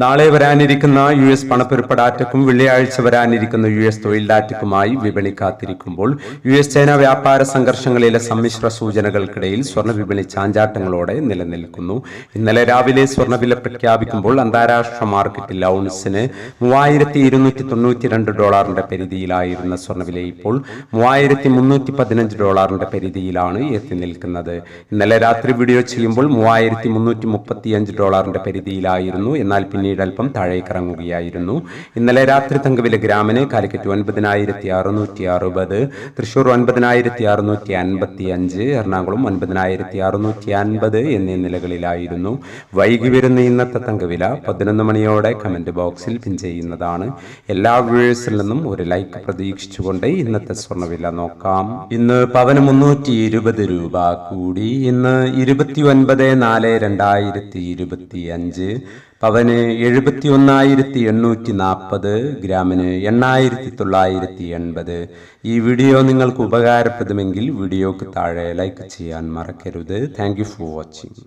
നാളെ വരാനിരിക്കുന്ന U S പണപ്പെരുപ്പ ഡാറ്റക്കും വെള്ളിയാഴ്ച വരാനിരിക്കുന്ന യു എസ് തൊഴിൽ ഡാറ്റയ്ക്കുമായി വിപണി കാത്തിരിക്കുമ്പോൾ യു എസ് ചൈന വ്യാപാര സംഘർഷങ്ങളിലെ സമ്മിശ്ര സൂചനകൾക്കിടയിൽ സ്വർണ വിപണി ചാഞ്ചാട്ടങ്ങളോടെ നിലനിൽക്കുന്നു. ഇന്നലെ രാവിലെ സ്വർണവില പ്രഖ്യാപിക്കുമ്പോൾ അന്താരാഷ്ട്ര മാർക്കറ്റിൽ ഔൺസിന് മൂവായിരത്തി ഇരുന്നൂറ്റി ഡോളറിന്റെ പരിധിയിലായിരുന്ന സ്വർണവില ഇപ്പോൾ മൂവായിരത്തി മുന്നൂറ്റി പതിനഞ്ച് ഡോളറിന്റെ പരിധിയിലാണ് എത്തി നിൽക്കുന്നത്. ഇന്നലെ രാത്രി വീഡിയോ ചെയ്യുമ്പോൾ മൂവായിരത്തി മുന്നൂറ്റി മുപ്പത്തിയഞ്ച് ഡോളറിന്റെ പരിധിയിലായിരുന്നു. എന്നാൽ പിന്നീട് അല്പം താഴേക്കിറങ്ങുകയായിരുന്നു. ഇന്നലെ രാത്രി തങ്കവില ഗ്രാമിന് കാലിക്കറ്റ് ഒൻപതിനായിരത്തി അറുന്നൂറ്റി അറുപത് തൃശൂർ ഒൻപതിനായിരത്തി അറുന്നൂറ്റി അൻപത്തി അഞ്ച് എറണാകുളം ഒൻപതിനായിരത്തി അറുന്നൂറ്റി അൻപത് എന്നീ നിലകളിലായിരുന്നു. വൈകി വരുന്ന ഇന്നത്തെ തങ്കവില പതിനൊന്ന് മണിയോടെ കമന്റ് ബോക്സിൽ പിൻ ചെയ്യുന്നതാണ്. എല്ലാ വ്യൂവേഴ്സിൽ നിന്നും ഒരു ലൈക്ക് പ്രതീക്ഷിച്ചുകൊണ്ട് ഇന്നത്തെ സ്വർണവില നോക്കാം. ഇന്ന് പവന് മുന്നൂറ്റി ഇരുപത് രൂപ കൂടി. ഇന്ന് ഇരുപത്തി ഒൻപത് നാല് രണ്ടായിരത്തി ഇരുപത്തി അഞ്ച് പവന് എഴുപത്തി ഒന്നായിരത്തി എണ്ണൂറ്റി നാൽപ്പത് ഗ്രാമിന് എണ്ണായിരത്തി തൊള്ളായിരത്തി എൺപത് ഈ വീഡിയോ നിങ്ങൾക്ക് ഉപകാരപ്രദമെങ്കിൽ വീഡിയോക്ക് താഴെ ലൈക്ക് ചെയ്യാൻ മറക്കരുത്. Thank for watching